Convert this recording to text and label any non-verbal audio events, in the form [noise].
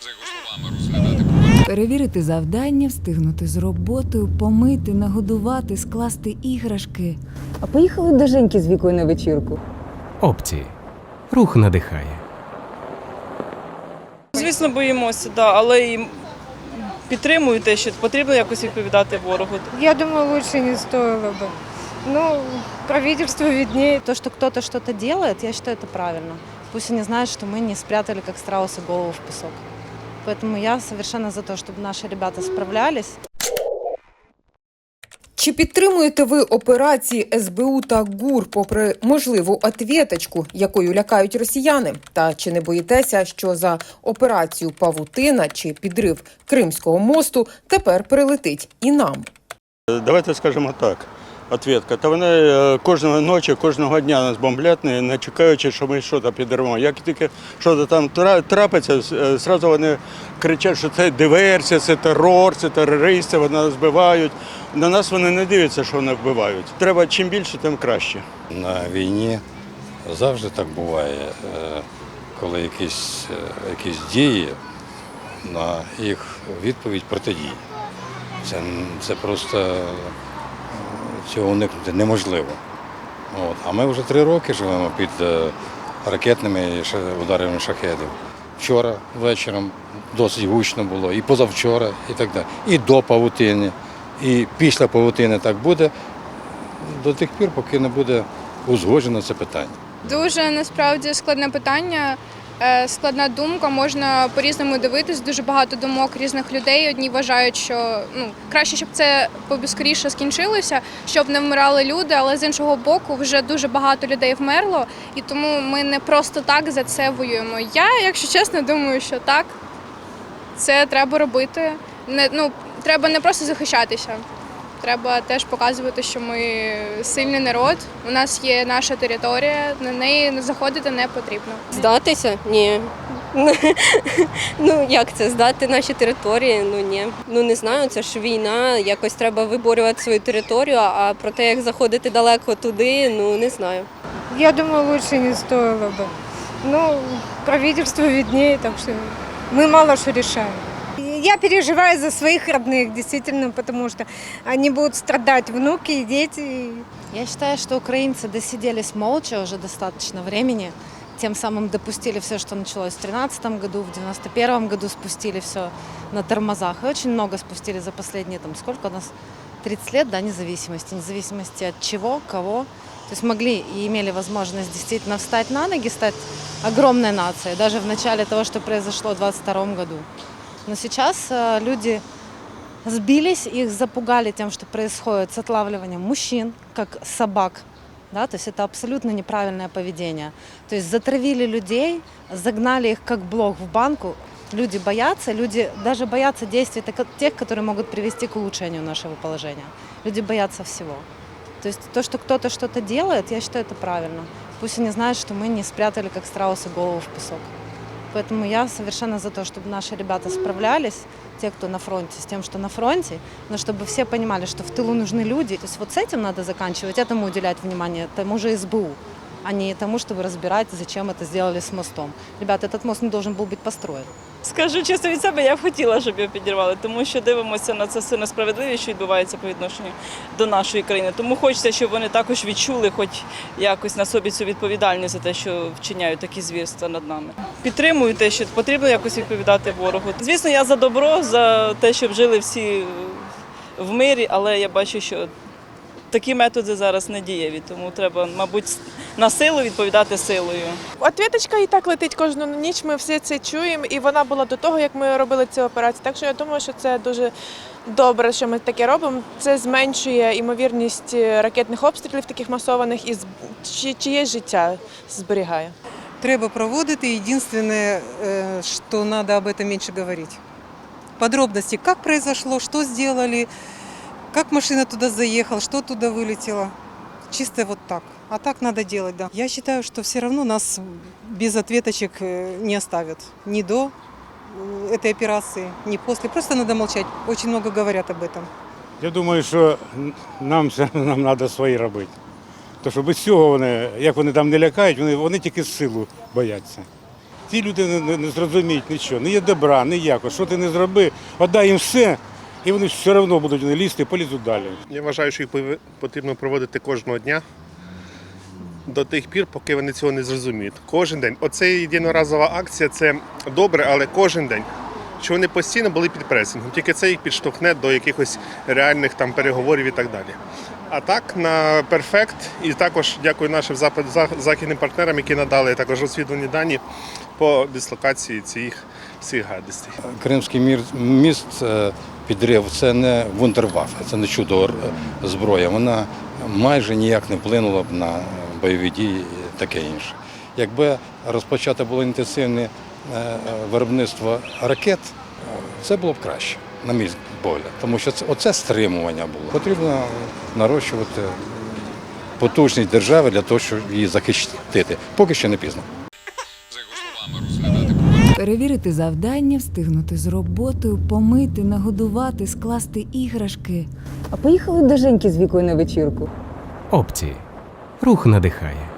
За його словами, розглядати Перевірити завдання, встигнути з роботою, помити, нагодувати, скласти іграшки. А поїхали до Женьки з вікою на вечірку. Опції. Рух надихає. Звісно, боїмося, да, але і підтримую те, що потрібно якось відповідати ворогу. Я думаю, лучше не стоило бы. Ну, правительство виднее. То, что кто-то что-то делает, я считаю, это правильно. Пусть они знают, что мы не спрятали, как страусы, голову в песок. Поэтому я совершенно за то, чтобы наши ребята справлялись. Чи підтримуєте ви операції СБУ та ГУР попри можливу отвєточку, якою лякають росіяни? Та чи не боїтеся, що за операцію Павутина чи підрив Кримського мосту тепер прилетить і нам? Давайте скажемо так. Ответка. Та вони е, кожного ночі, кожного дня нас бомблять, не чекаючи, що ми щось підірвемо. Як тільки щось там трапиться, з- е, вони кричать, що це диверсія, це терор, це терористи, вони нас вбивають. На нас вони не дивляться, що вони вбивають. Треба чим більше, тим краще. На війні завжди так буває, е, коли якісь, якісь дії на їх відповідь протидії. Це, це просто цього уникнути неможливо. От. А ми вже три роки живемо під е, ракетними ударами шахедів. Вчора вечором досить гучно було, і позавчора, і так далі. І до павутини, і після павутини так буде до тих пір, поки не буде узгоджено це питання. Дуже насправді складне питання, складна думка. Можна по-різному дивитись. Дуже багато думок різних людей. Одні вважають, що ну краще, щоб це скоріше скінчилося, щоб не вмирали люди. Але з іншого боку, вже дуже багато людей вмерло, і тому ми не просто так за це воюємо. Я, якщо чесно, думаю, що так це треба робити. Не ну треба не просто захищатися. Треба теж показувати, що ми сильний народ. У нас є наша територія, на неї заходити не потрібно. Здатися? Ні. [laughs] Ну як це? Здати наші території? Ну ні. Ну не знаю, це ж війна. Якось треба виборювати свою територію, а про те, як заходити далеко туди, ну не знаю. Я думаю, лучше не стоило бы. Ну, правительство виднее, так что мы мало что решаем. Я переживаю за своих родных, действительно, потому что они будут страдать, внуки и дети. Я считаю, что украинцы досиделись молча уже достаточно времени. Тем самым допустили все, что началось в 2013 году, в 1991 году спустили все на тормозах. И очень много спустили за последние, там, сколько у нас, 30 лет, да, независимости. Независимости от чего, кого. То есть могли и имели возможность действительно встать на ноги, стать огромной нацией, даже в начале того, что произошло в 2022 году. Но сейчас э, люди сбились, их запугали тем, что происходит с отлавливанием мужчин, как собак. Да, то есть это абсолютно неправильное поведение. То есть затравили людей, загнали их как блок в банку. Люди боятся, люди даже боятся действий тех, которые могут привести к улучшению нашего положения. Люди боятся всего. То есть то, что кто-то что-то делает, я считаю, это правильно. Пусть они знают, что мы не спрятали, как страусы, голову в песок. Поэтому я совершенно за то, чтобы наши ребята справлялись, те, кто на фронте, с тем, что на фронте, но чтобы все понимали, что в тылу нужны люди. То есть вот с этим надо заканчивать, этому уделять внимание, тому же СБУ, а не тому, чтобы разбирать, зачем это сделали с мостом. Ребята, этот мост не должен был быть построен. Скажу чисто від себе, я б хотіла, щоб його підірвали, тому що дивимося на це все несправедливість, що відбувається по відношенню до нашої країни. Тому хочеться, щоб вони також відчули, хоч якось на собі цю відповідальність за те, що вчиняють такі звірства над нами. Підтримую те, що потрібно якось відповідати ворогу. Звісно, я за добро, за те, щоб жили всі в мирі, але я бачу, що такі методи зараз не дієві, тому треба, мабуть, на силу відповідати силою. Отвіточка і так летить кожну ніч. Ми всі це чуємо, і вона була до того, як ми робили цю операцію. Так що я думаю, що це дуже добре, що ми таке робимо. Це зменшує ймовірність ракетних обстрілів, таких масованих, і чиєсь життя зберігає. Треба проводити. Единственное, э, что надо об этом меньше говорить. Подробности, как произошло, что сделали, как машина туда заехала, что туда вылетело. Чисто вот так. А так надо делать, да. Я считаю, что все равно нас без ответочек э, не оставят. Ни до э, этой операции, ни после. Просто надо молчать. Очень много говорят об этом. Я думаю, що нам це нам треба свої робити. Тому що без цього вони, як вони там не лякають, вони, вони тільки силу бояться. Ті люди не, не, не зрозуміють нічого. Не є добра, ніяко. Що ти не зроби, отдай їм все, і вони все одно будуть лізти, полізуть далі. Я вважаю, що їх потрібно проводити кожного дня до тих пір, поки вони цього не зрозуміють. Кожен день. Оце єдиноразова акція це добре, але кожен день. Що вони постійно були під пресингом. Тільки це їх підштовхне до якихось реальних там переговорів і так далі. А так на перфект, і також дякую нашим західним партнерам, які надали також розвідувані дані по дислокації цих всіх гадостей. Кримський міст е, підрив це не вундерваффе, це не чудо зброя. Вона майже ніяк не вплинула б на бойові дії і таке інше. Якби розпочато було інтенсивне е, виробництво ракет, е, це було б краще, на мій погляд. Тому що це, оце стримування було. Потрібно нарощувати потужність держави для того, щоб її захистити. Поки що не пізно. Перевірити завдання, встигнути з роботою, помити, нагодувати, скласти іграшки. А поїхали до Женьки з вікою на вечірку. Опції. Рух надихає.